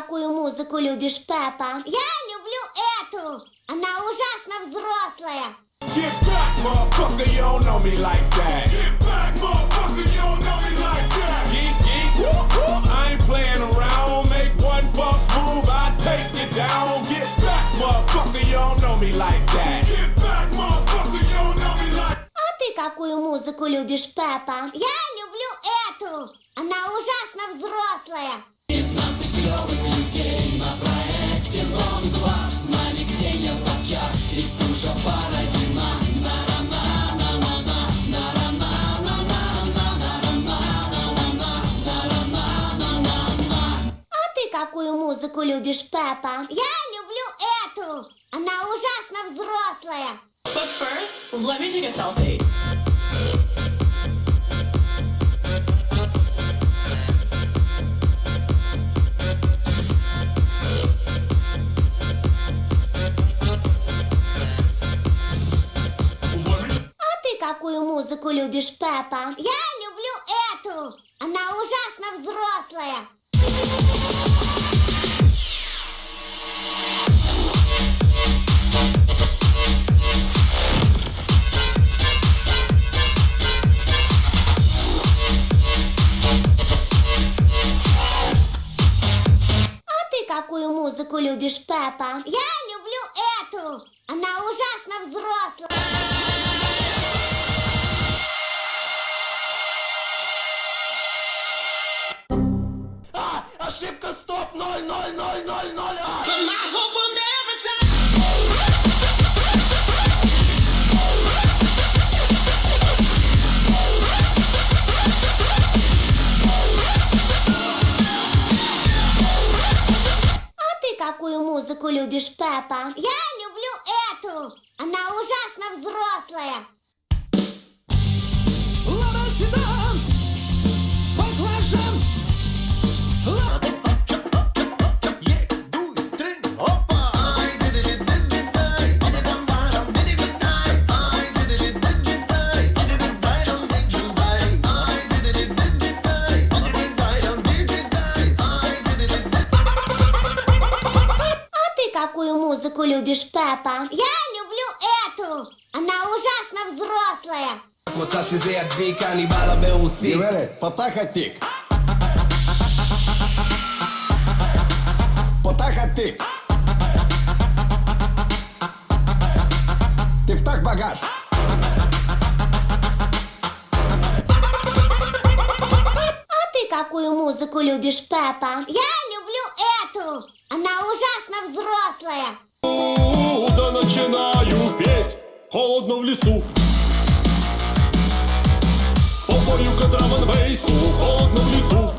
какую музыку любишь, Пеппа? Я люблю эту. Она ужасно взрослая. Get back, motherfucker, you don't know me like that. Get back, motherfucker, you don't know me like that. Geek, geek, woo, woo. I ain't playing around. Make one false move, I take you down. Get back, motherfucker, you don't know me like that. Get back, motherfucker, you don't know me like А ты какую музыку любишь, Пеппа? Я люблю эту. Она ужасно взрослая. А ты какую музыку любишь, Пеппа? Я люблю эту. Она ужасно взрослая. But first, let me take a selfie. Музыку любишь, Пеппа? Я люблю эту. Она ужасно взрослая. А какую музыку любишь, Пеппа? Я люблю эту. Она ужасно взрослая. Какую музыку любишь, Пеппа? Я люблю эту. Она ужасно взрослая. любишь, папа? Я люблю эту. Она ужасно взрослая. Mă și zei advii canibală pe un sit Iubere, pătahatic Pătahatic Tiftah bagaj А ты какую музыку любишь, Пеппа? Я люблю эту. Она ужасно взрослая. Начинаю петь, холодно в лесу. Попою к бейсу, холодно в лесу.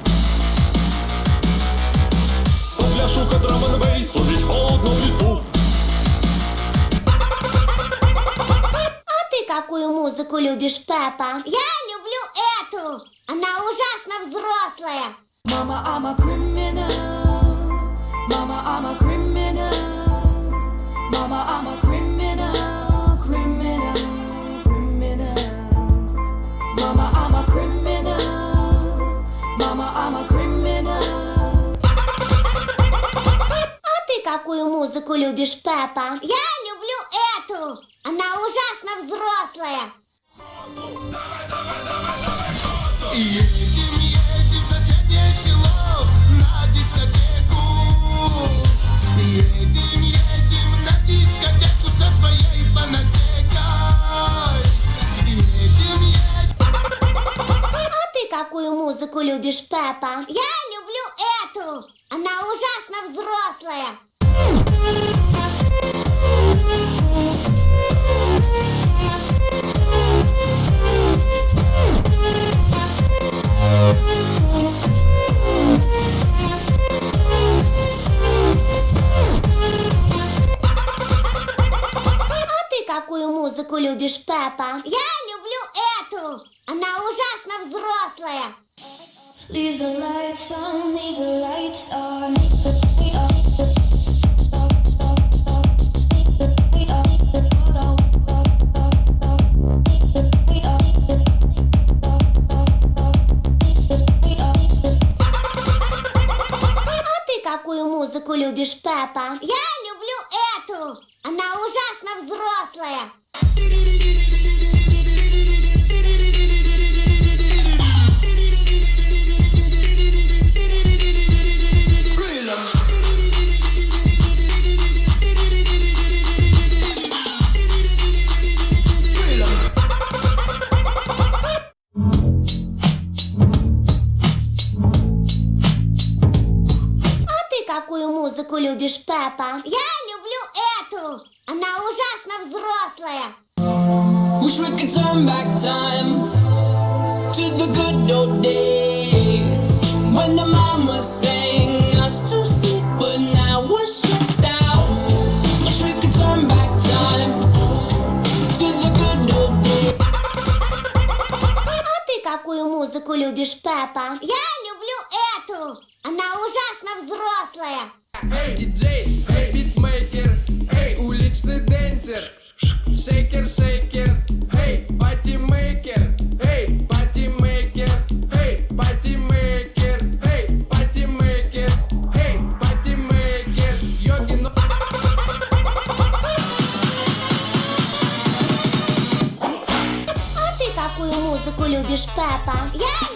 Попляшу к бейсу, ведь холодно в лесу. А ты какую музыку любишь, Пеппа? Я люблю эту. Она ужасно взрослая. Mama, I'm a criminal. Mama, I'm a criminal. Mama, I'm a criminal. Criminal, criminal. Mama, I'm a criminal. Mama, I'm a criminal. А ты какую музыку любишь, Пеппа? Я люблю эту. Она ужасно взрослая. Едем, едем в соседнее село на дискотеку. Едем, едем любишь, Пеппа? Я люблю эту. Она ужасно взрослая. А ты какую музыку любишь, Пеппа? Я люблю эту. Она ужасно взрослая. Leave the lights on, leave the lights on. А ты какую Пеппа? Я люблю эту. Она ужасно взрослая. Какую музыку любишь, Пеппа? Я люблю эту. Она ужасно взрослая. Wish we could turn back time to the good old days when the mama sang us to sleep, but now we're stressed out. Wish we could turn back time to the good old days. А ты какую музыку любишь, Пеппа? Я люблю эту. Она ужасно взрослая. Эй, диджей, эй, битмейкер, эй, уличный денсер, шейкер, шейкер, эй, патимейкер, эй, патимейкер, эй, патимейкер, эй, патимейкер, эй, патимейкер, йоги, но... А ты какую музыку любишь, Пеппа? Я